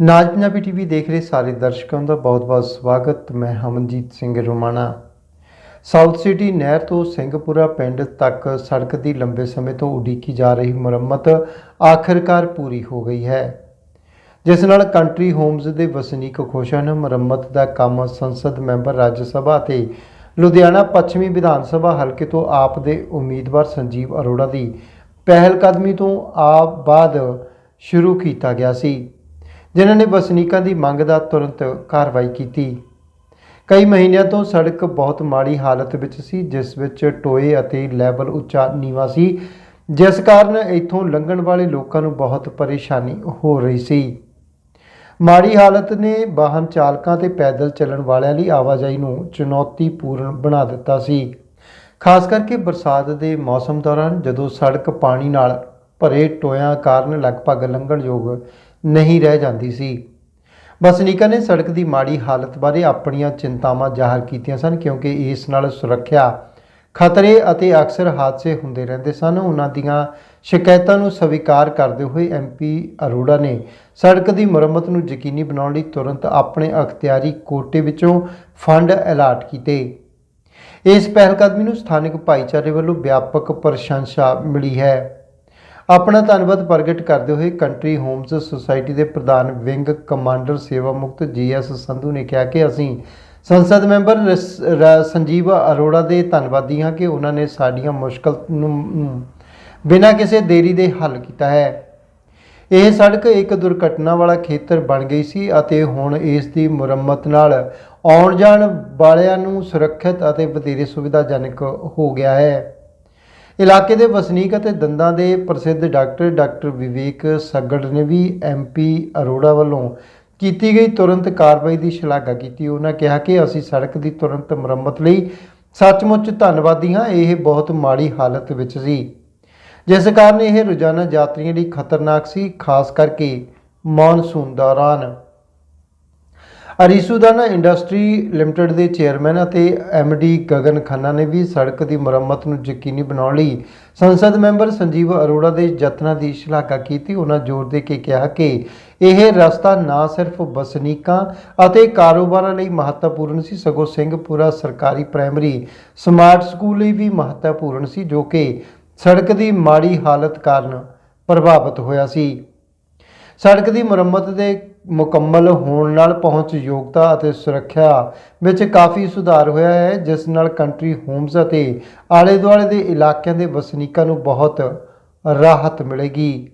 ਨਾਜ Punjabi TV ਦੇਖ ਰਹੇ ਸਾਰੇ ਦਰਸ਼ਕਾਂ ਦਾ ਬਹੁਤ-ਬਹੁਤ ਸਵਾਗਤ। ਮੈਂ ਹਮਨਜੀਤ ਸਿੰਘ ਰੋਮਾਣਾ। ਸਾਊਥ ਸਿਟੀ ਨਹਿਰ ਤੋਂ ਸਿੰਘਪੁਰਾ ਪਿੰਡ ਤੱਕ ਸੜਕ ਦੀ ਲੰਬੇ ਸਮੇਂ ਤੋਂ ਉਡੀਕੀ ਜਾ ਰਹੀ ਮੁਰੰਮਤ ਆਖਰਕਾਰ ਪੂਰੀ ਹੋ ਗਈ ਹੈ। ਜਿਸ ਨਾਲ ਕੰਟਰੀ ਹੋਮਜ਼ ਦੇ ਵਸਨੀਕ ਖੁਸ਼ ਹਨ। ਮੁਰੰਮਤ ਦਾ ਕੰਮ ਸੰਸਦ ਮੈਂਬਰ ਰਾਜ ਸਭਾ ਤੇ ਲੁਧਿਆਣਾ ਪੱਛਮੀ ਵਿਧਾਨ ਸਭਾ ਹਲਕੇ ਤੋਂ ਆਪ ਦੇ ਉਮੀਦਵਾਰ ਸੰਜੀਵ ਅਰੋੜਾ ਦੀ ਪਹਿਲਕਦਮੀ ਤੋਂ ਆ ਬਾਅਦ ਸ਼ੁਰੂ ਕੀਤਾ ਗਿਆ ਸੀ। ਜਿਨ੍ਹਾਂ ਨੇ ਵਸਨੀਕਾਂ ਦੀ ਮੰਗ ਦਾ ਤੁਰੰਤ ਕਾਰਵਾਈ ਕੀਤੀ। ਕਈ ਮਹੀਨਿਆਂ ਤੋਂ ਸੜਕ ਬਹੁਤ ਮਾੜੀ ਹਾਲਤ ਵਿੱਚ ਸੀ, ਜਿਸ ਵਿੱਚ ਟੋਏ ਅਤੇ ਲੈਵਲ ਉੱਚਾ ਨੀਵਾਂ ਸੀ, ਜਿਸ ਕਾਰਨ ਇੱਥੋਂ ਲੰਘਣ ਵਾਲੇ ਲੋਕਾਂ ਨੂੰ ਬਹੁਤ ਪਰੇਸ਼ਾਨੀ ਹੋ ਰਹੀ ਸੀ। ਮਾੜੀ ਹਾਲਤ ਨੇ ਵਾਹਨ ਚਾਲਕਾਂ ਤੇ ਪੈਦਲ ਚੱਲਣ ਵਾਲਿਆਂ ਲਈ ਆਵਾਜਾਈ ਨੂੰ ਚੁਣੌਤੀਪੂਰਨ ਬਣਾ ਦਿੱਤਾ ਸੀ। ਖਾਸ ਕਰਕੇ ਬਰਸਾਤ ਦੇ ਮੌਸਮ ਦੌਰਾਨ ਜਦੋਂ ਸੜਕ ਪਾਣੀ ਨਾਲ ਭਰੇ ਟੋਇਆਂ ਕਾਰਨ ਲਗਭਗ ਲੰਘਣਯੋਗ ਨਹੀਂ ਰਹਿ ਜਾਂਦੀ ਸੀ। ਵਸਨੀਕਾਂ ਨੇ ਸੜਕ ਦੀ ਮਾੜੀ ਹਾਲਤ ਬਾਰੇ ਆਪਣੀਆਂ ਚਿੰਤਾਵਾਂ ਜ਼ਾਹਰ ਕੀਤੀਆਂ ਸਨ ਕਿਉਂਕਿ ਇਸ ਨਾਲ ਸੁਰੱਖਿਆ ਖਤਰੇ ਅਤੇ ਅਕਸਰ ਹਾਦਸੇ ਹੁੰਦੇ ਰਹਿੰਦੇ ਸਨ। ਉਹਨਾਂ ਦੀਆਂ ਸ਼ਿਕਾਇਤਾਂ ਨੂੰ ਸਵੀਕਾਰ ਕਰਦੇ ਹੋਏ ਐਮਪੀ ਅਰੋੜਾ ਨੇ ਸੜਕ ਦੀ ਮੁਰੰਮਤ ਨੂੰ ਯਕੀਨੀ ਬਣਾਉਣ ਲਈ ਤੁਰੰਤ ਆਪਣੇ ਅਖਤਿਆਰੀ ਕੋਟੇ ਵਿੱਚੋਂ ਫੰਡ ਅਲਾਟ ਕੀਤੇ। ਇਸ ਪਹਿਲਕਦਮੀ ਨੂੰ ਸਥਾਨਕ ਭਾਈਚਾਰੇ ਵੱਲੋਂ ਵਿਆਪਕ ਪ੍ਰਸ਼ੰਸਾ ਮਿਲੀ ਹੈ। ਆਪਣਾ ਧੰਨਵਾਦ ਪ੍ਰਗਟ ਕਰਦੇ ਹੋਏ ਕੰਟਰੀ ਹੋਮਸ ਸੁਸਾਇਟੀ ਦੇ ਪ੍ਰਧਾਨ ਵਿੰਗ ਕਮਾਂਡਰ ਸੇਵਾ ਮੁਕਤ ਜੀਐਸ ਸੰਧੂ ਨੇ ਕਿਹਾ ਕਿ ਅਸੀਂ ਸੰਸਦ ਮੈਂਬਰ ਰਸ- ਰ- ਸੰਜੀਵ ਅਰੋੜਾ ਦੇ ਧੰਨਵਾਦੀ ਹਾਂ ਕਿ ਉਹਨਾਂ ਨੇ ਸਾਡੀਆਂ ਮੁਸ਼ਕਲ ਨੂੰ ਬਿਨਾਂ ਕਿਸੇ ਦੇਰੀ ਦੇ ਹੱਲ ਕੀਤਾ ਹੈ। ਇਹ ਸੜਕ ਇੱਕ ਦੁਰਘਟਨਾ ਵਾਲਾ ਖੇਤਰ ਬਣ ਗਈ ਸੀ ਅਤੇ ਹੁਣ ਇਸ ਦੀ ਮੁਰੰਮਤ ਨਾਲ ਆਉਣ ਜਾਣ ਵਾਲਿਆਂ ਨੂੰ ਸੁਰੱਖਿਅਤ ਅਤੇ ਵਧੇਰੇ ਸੁਵਿਧਾਜਨਕ ਹੋ ਗਿਆ ਹੈ। ਇਲਾਕੇ ਦੇ ਵਸਨੀਕ ਅਤੇ ਦੰਦਾਂ ਦੇ ਪ੍ਰਸਿੱਧ ਡਾਕਟਰ ਡਾਕਟਰ ਵਿਵੇਕ ਸੱਗੜ ਨੇ ਵੀ ਐਮਪੀ ਅਰੋੜਾ ਵੱਲੋਂ ਕੀਤੀ ਗਈ ਤੁਰੰਤ ਕਾਰਵਾਈ ਦੀ ਸ਼ਲਾਘਾ ਕੀਤੀ। ਉਹਨਾਂ ਕਿਹਾ ਕਿ ਅਸੀਂ ਸੜਕ ਦੀ ਤੁਰੰਤ ਮੁਰੰਮਤ ਲਈ ਸੱਚਮੁੱਚ ਧੰਨਵਾਦੀ ਹਾਂ। ਇਹ ਬਹੁਤ ਮਾੜੀ ਹਾਲਤ ਵਿੱਚ ਸੀ। ਜਿਸ ਕਾਰਨ ਇਹ ਰੋਜ਼ਾਨਾ ਯਾਤਰੀਆਂ ਲਈ ਖਤਰਨਾਕ ਸੀ, ਖਾਸ ਕਰਕੇ ਮੌਨਸੂਨ ਦੌਰਾਨ। ਅਰੀਸੂਦਾਨਾ ਇੰਡਸਟਰੀ ਲਿਮਟਿਡ ਦੇ ਚੇਅਰਮੈਨ ਅਤੇ ਡੀ ਗਗਨ ਖੰਨਾ ਨੇ ਵੀ ਸੜਕ ਦੀ ਮੁਰੰਮਤ ਨੂੰ ਯਕੀਨੀ ਬਣਾਉਣ ਲਈ ਸੰਸਦ ਮੈਂਬਰ ਸੰਜੀਵ ਅਰੋੜਾ ਦੇ ਯਤਨਾਂ ਦੀ ਸ਼ਲਾਘਾ ਕੀਤੀ। ਉਹਨਾਂ ਜ਼ੋਰ ਦੇ ਕੇ ਕਿਹਾ ਕਿ ਇਹ ਰਸਤਾ ਨਾ ਸਿਰਫ ਵਸਨੀਕਾਂ ਅਤੇ ਕਾਰੋਬਾਰਾਂ ਲਈ ਮਹੱਤਵਪੂਰਨ ਸੀ, ਸਗੋਂ ਸਿੰਘਪੁਰਾ ਸਰਕਾਰੀ ਪ੍ਰਾਇਮਰੀ ਸਮਾਰਟ ਸਕੂਲ ਲਈ ਵੀ ਮਹੱਤਵਪੂਰਨ ਸੀ, ਜੋ ਕਿ ਸੜਕ ਦੀ ਮਾੜੀ ਹਾਲਤ ਕਾਰਨ ਪ੍ਰਭਾਵਿਤ ਹੋਇਆ ਸੀ। ਸੜਕ ਦੀ ਮੁਰੰਮਤ ਦੇ ਮੁਕੰਮਲ ਹੋਣ ਨਾਲ ਪਹੁੰਚ ਯੋਗਤਾ ਅਤੇ ਸੁਰੱਖਿਆ ਵਿੱਚ ਕਾਫੀ ਸੁਧਾਰ ਹੋਇਆ ਹੈ, ਜਿਸ ਨਾਲ ਕੰਟਰੀ ਹੋਮਸ ਅਤੇ ਆਲੇ ਦੁਆਲੇ ਦੇ ਇਲਾਕਿਆਂ ਦੇ ਵਸਨੀਕਾਂ ਨੂੰ ਬਹੁਤ ਰਾਹਤ ਮਿਲੇਗੀ।